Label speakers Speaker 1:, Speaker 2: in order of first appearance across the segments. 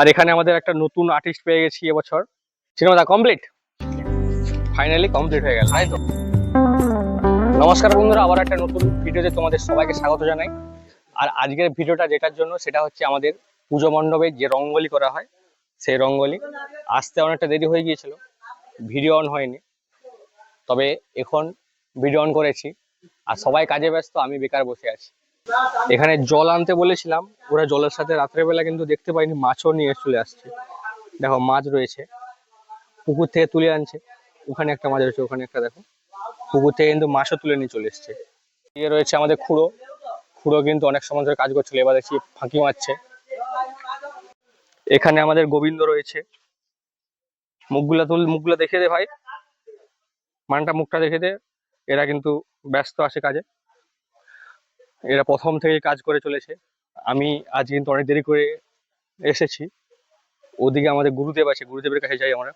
Speaker 1: আর এখানে আমাদের একটা নতুন আর্টিস্ট পেয়ে গেছি এবছর। সিনেমাটা কমপ্লিট ফাইনালি কমপ্লিট হয়ে গেল, তাই তো? নমস্কার বন্ধুরা, আবার একটা নতুন ভিডিওতে তোমাদের সবাইকে স্বাগত জানাই। আর আজকের ভিডিওটা যেটার জন্য, সেটা হচ্ছে আমাদের পুজো মণ্ডপে যে রঙ্গোলি করা হয়, সেই রঙ্গোলি। আসতে অনেকটা দেরি হয়ে গিয়েছিল ভিডিও অন হয়নি। তবে এখন ভিডিও অন করেছি। আর সবাই কাজে ব্যস্ত, আমি বেকার বসে আছি। এখানে জল আনতে বলেছিলাম, ওরা জলের সাথে রাত্রেবেলা কিন্তু দেখতে পাইনি, মাছও নিয়ে চলে আসছে। দেখো, মাছ রয়েছে, পুকুর থেকে তুলে আনছে, ওখানে একটা মাছ রয়েছে, ওখানে একটা দেখো, পুকুর থেকে কিন্তু মাছও তুলে নিয়ে চলে এসছে। ইয়ে রয়েছে আমাদের খুঁড়ো খুঁড়ো কিন্তু অনেক সময় ধরে কাজ করছিল, এবার দেখছি ফাঁকি মারছে। এখানে আমাদের গোবিন্দ রয়েছে। মুখগুলা তুল, মুখগুলা দেখে দে ভাই, মানটা মুখটা দেখে দে, এরা কিন্তু ব্যস্ত আছে কাজে। এরা প্রথম থেকে কাজ করে চলেছে। আমি আজ কিন্তু অনেক দেরি করে এসেছি। ওদিকে আমাদের গুরুদেব আছে, গুরুদেবের কাছে যাই আমরা।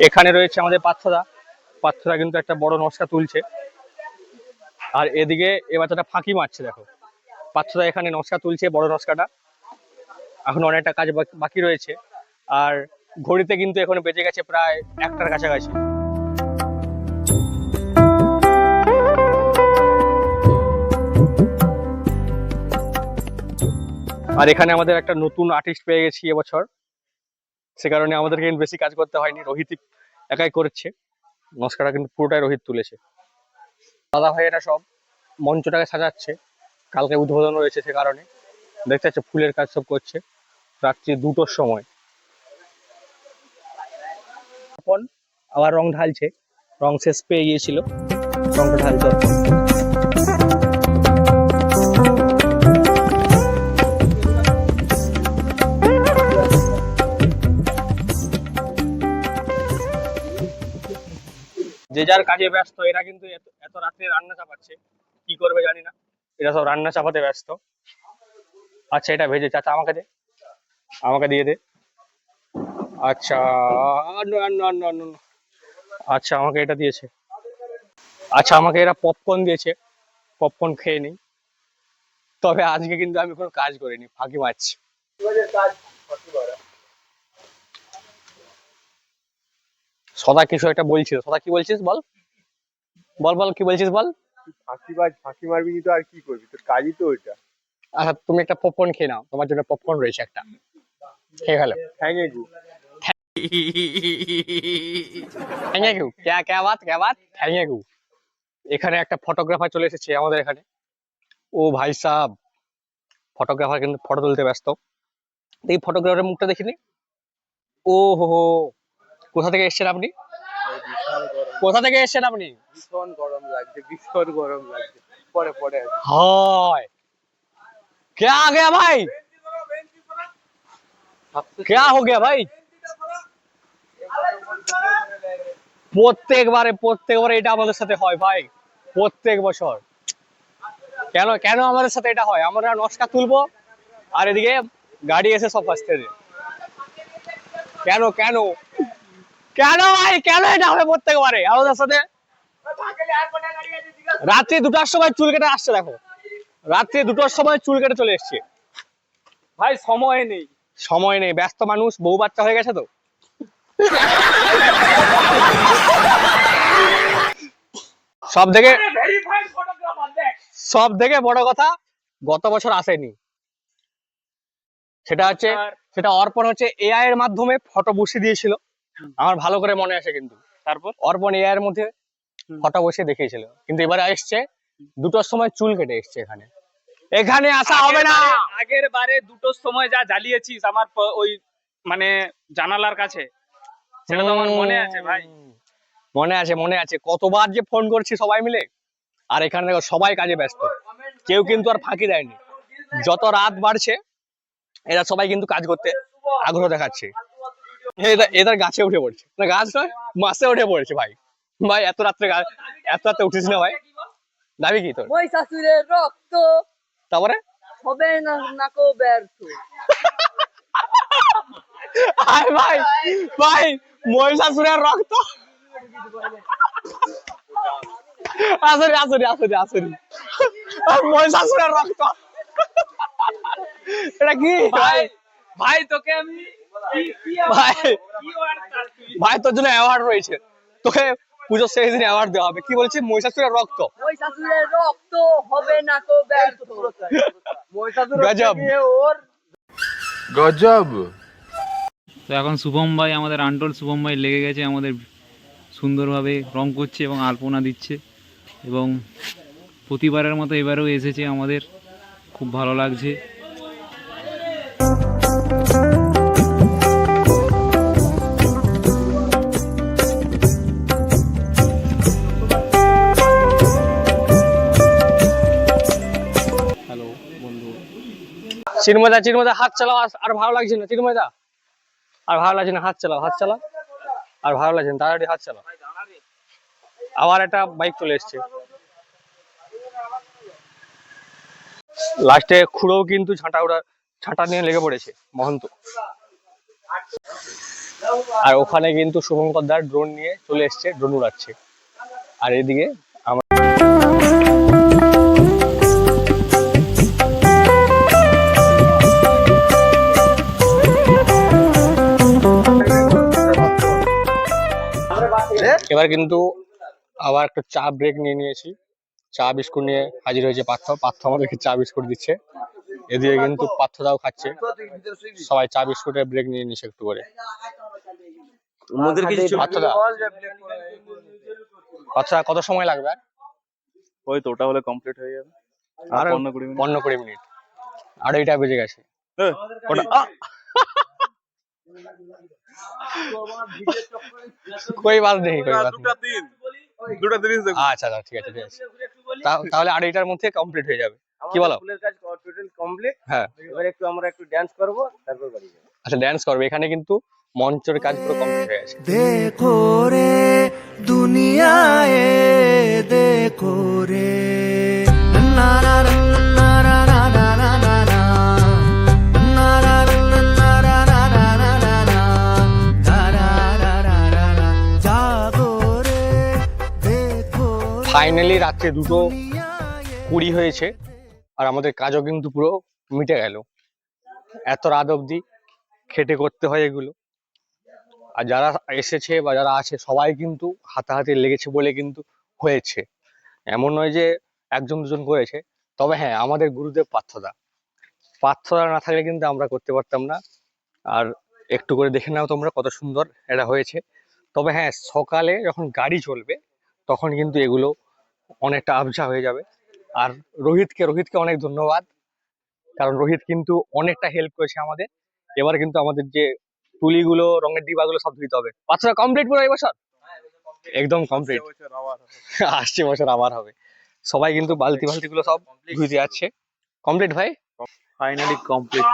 Speaker 1: এখানে রয়েছে আমাদের পার্থদা পার্থদা কিন্তু একটা বড় নকশা তুলছে। আর এদিকে এ বাচ্চাটা ফাঁকি মারছে, দেখো। পার্থদা এখানে নকশা তুলছে, বড় নকশাটা। এখন অনেকটা কাজ বাকি- রয়েছে। আর ঘড়িতে কিন্তু এখন বেজে গেছে প্রায় একটার কাছাকাছি। আর এখানে আমাদের একটা নতুন আর্টিস্ট পেয়ে গেছি এবছর। সে কারণে আমাদেরকে বেশি কাজ করতে হয়নি, রোহিত একাই করছে। নস্কাটা কিন্তু পুরোটাই রোহিত তুলেছে। দাদা ভাইয়েরা সব মঞ্চটাকে সাজাচ্ছে। কালকে উদ্বোধন রয়েছে সে কারণে। দেখতে পাচ্ছ, ফুলের কাজ সব করছে। রাত্রি দুটোর সময়। আবার রং ঢালছে। রং শেষ পেয়ে গিয়েছিল। রংটা ঢালছে যে যার কাজে ব্যস্ত, এরা কিন্তু এত- রাত্রে রান্না চাপাচ্ছে। কি করবে জানি না। এরা সব রান্না চাপাতে ব্যস্ত। আচ্ছা এটা ভেজে, চাচা আমাকে দে। আমাকে দিয়ে দে। আচ্ছা। আচ্ছা আমাকে এটা দিয়েছে। আচ্ছা আমাকে এরা পপকর্ন দিয়েছে। পপকর্ন খেয়ে নিই। তবে আজকে কিন্তু আমি কোনো কাজ করিনি, ফাঁকি মারছি। সদা কিছু একটা বলছিল সদা কি বলছিস বল? বল বল কি বলছিস বল?
Speaker 2: ফাঁকি মারবি তো আর কি করবি? তোর কাজই তো ওইটা।
Speaker 1: আচ্ছা তুমি একটা পপকর্ন খেয়ে নাও। তোমার জন্য পপকর্ন রয়েছে একটা। খেয়ে গেলো
Speaker 2: হ্যাঙে গু
Speaker 1: থ্যাংক ইউ ক্যা ক্যা বাত ক্যা বাত থ্যাংক ইউ এখানে একটা ফটোগ্রাফার চলে এসেছে আমাদের এখানে। ও ভাই সাহ ফটোগ্রাফার কিন্তু ফটো তুলতে ব্যস্ত। এই ফটোগ্রাফারের মুখটা দেখিনি ও হো হো। কোথা থেকে এসেছেন আপনি কোথা থেকে এসেছেন আপনি
Speaker 2: ভীষণ গরম লাগছে ভীষণ গরম লাগছে পরে পরে আসি।
Speaker 1: हाय क्या आ गया भाई क्या हो गया भाई প্রত্যেকবারে প্রত্যেকবারে এটা আমাদের সাথে হয় ভাই প্রত্যেক বছর কেন কেন আমাদের সাথে এটা হয় আমরা নকশা তুলবো আর এদিকে গাড়ি এসে সব আসতে দেয় কেন কেন কেন ভাই? কেন এটা হবে প্রত্যেকবারে আমাদের সাথে? রাত্রি দুটার সময় চুল কেটে আসছে দেখো। রাত্রি দুটোর সময় চুল কেটে চলে এসছে।
Speaker 2: ভাই সময় নেই।
Speaker 1: সময় নেই। ব্যস্ত মানুষ বউ বাচ্চা হয়ে গেছে তো। সব থেকে সব থেকে বড় কথা গত বছর আসেনি। সেটা হচ্ছে সেটা অর্পণ হচ্ছে এআই এর মাধ্যমে ফটো বসিয়ে দিয়েছিল। আমার ভালো করে মনে আছে কিন্তু।
Speaker 2: তারপর?
Speaker 1: অর্পণ এর মধ্যে ফটো বসিয়ে দেখিয়েছিল। কিন্তু এবারে এসছে দুটোর সময় চুল কেটে এসছে এখানে। এখানে আসা হবে না!
Speaker 2: আগের বারে দুটোর সময় যা জ্বালিয়েছিস আমার ওই মানে জানালার কাছে সেটা তো আমার মনে আছে ভাই।
Speaker 1: মনে আছে মনে আছে। কতবার যে ফোন করছি সবাই মিলে। আর এখানে দেখো সবাই কাজে ব্যস্ত। কেউ কিন্তু আর ফাঁকি দেয়নি। যত রাত বাড়ছে এরা সবাই কিন্তু কাজ করতে আগ্রহ দেখাচ্ছে। এদের এদের গাছে উঠে পড়ছে। না গাছ নয় মাছে উঠে পড়েছে ভাই। ভাই এত রাত্রে এত রাত্রে উঠিস না ভাই? দাবি কি তোর?
Speaker 3: মহিষাসুরের রক্ত।
Speaker 1: তারপরে?
Speaker 3: হবে না নাকো ব্যর্থ।
Speaker 1: আয় ভাই ভাই মহিষাসুরের রক্ত। আসরি আসরি আসরি আসরি আর মহিষাসুরের রক্ত। এটা কি? ভাই
Speaker 2: ভাই তোকে আমি কি- কি
Speaker 1: ভাই। ভাই তোর জন্য অ্যাওয়ার্ড রয়েছে। তোকে পুজোর শেষ দিন অ্যাওয়ার্ড দেওয়া হবে। কি বলছি মহিষাসুরের রক্ত।
Speaker 3: শাশুড়ের রক্ত হবে না ব্যর্থ।
Speaker 1: গজব।
Speaker 3: ওর
Speaker 4: গজব।
Speaker 5: তো এখন শুভম ভাই আমাদের আন্টল শুভম ভাই লেগে গেছে আমাদের সুন্দরভাবে রং করছে এবং আলপনা দিচ্ছে এবং প্রতিবারের মতো এবারেও এসেছে আমাদের। খুব ভালো লাগছে।
Speaker 1: চিন্ময়দা চিন্ময়দা হাত চালাও, আর- ভালো লাগছে না চিন্ময়দা আর ভালো লাগছে না, হাত চালাও হাত চালাও। আর ভালো লাগছে না, তাড়াতাড়ি হাত চালাও। আবার একটা বাইক চলে এসছে। লাস্টে খুঁড়োও কিন্তু ছাঁটা ওরা ছাঁটা নিয়ে লেগে পড়েছে, মহন্ত। আর ওখানে কিন্তু শুভঙ্কর দার ড্রোন নিয়ে চলে এসছে ড্রোন উড়াচ্ছে। আর এদিকে এবার কিন্তু আবার একটা চা ব্রেক নিয়ে নিয়েছি। চা বিস্কুট নিয়ে হাজির হয়েছে পার্থ। পার্থ আমাদেরকে চা বিস্কুট দিচ্ছে। এদিকে কিন্তু পার্থ পার্থদাও খাচ্ছে। সবাই চা বিস্কুটের ব্রেক নিয়ে নিচ্ছে একটু করে। পার্থদা। আচ্ছা কত সময় লাগবে?
Speaker 6: ওই তো ওটা হলে কমপ্লিট হয়ে যাবে। আর
Speaker 1: আর
Speaker 6: পনেরো কুড়ি মিনিট।
Speaker 1: মিনিট। আড়াইটা বেজে গেছে। ওটা! কই নেই কই
Speaker 6: দুটো দিন দুটো দিন
Speaker 1: আচ্ছা ঠিক আছে তাহলে আড়াইটার মধ্যে কমপ্লিট হয়ে যাবে। কি বলো?
Speaker 7: ফুলের কাজ টোটাল কমপ্লিট
Speaker 1: হ্যাঁ।
Speaker 7: একটু আমরা একটু ড্যান্স করব তারপর বাড়ি যাব।
Speaker 1: আচ্ছা ড্যান্স এখানে কিন্তু মঞ্চের কাজ পুরো কমপ্লিট হয়ে গেছে।
Speaker 8: দেখো রে দুনিয়ায় দেখো
Speaker 1: ফাইনালি রাত্রে দুটো কুড়ি হয়েছে, আর আমাদের কাজও কিন্তু পুরো মিটে গেল। এত রাত অবধি খেটে করতে হয় এগুলো। আর যারা এসেছে বা যারা আছে, সবাই কিন্তু হাতাহাতি লেগেছে বলে কিন্তু হয়েছে। এমন নয় যে একজন দুজন করেছে, তবে হ্যাঁ আমাদের গুরুদেব পার্থদা। পার্থদা না থাকলে কিন্তু আমরা করতে পারতাম না। আর একটু করে দেখে নাও তোমরা কত সুন্দর এটা হয়েছে। তবে হ্যাঁ সকালে যখন গাড়ি চলবে, তখন কিন্তু এগুলো অনেকটা আবঝা হয়ে যাবে। আর রোহিতকে রোহিতকে অনেক ধন্যবাদ। কারণ রোহিত কিন্তু অনেকটা হেল্প করেছে আমাদের। এবার কিন্তু আমাদের যে তুলিগুলো রঙের ডিবাগুলো সব ধুইতে হবে। বাচ্চারা কমপ্লিট পুরো এই বছর? একদম কমপ্লিট আসছে বছর আবার হবে। সবাই কিন্তু বালতি বালতি গুলো সব ধুইতে যাচ্ছে। কমপ্লিট ভাই?
Speaker 6: ফাইনালি কমপ্লিট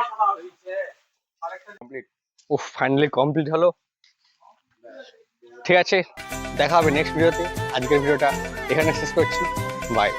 Speaker 1: উফ ফাইনালি কমপ্লিট হলো। ঠিক আছে দেখা হবে নেক্সট ভিডিওতে আজকের ভিডিওটা এখানে শেষ করছি। বাই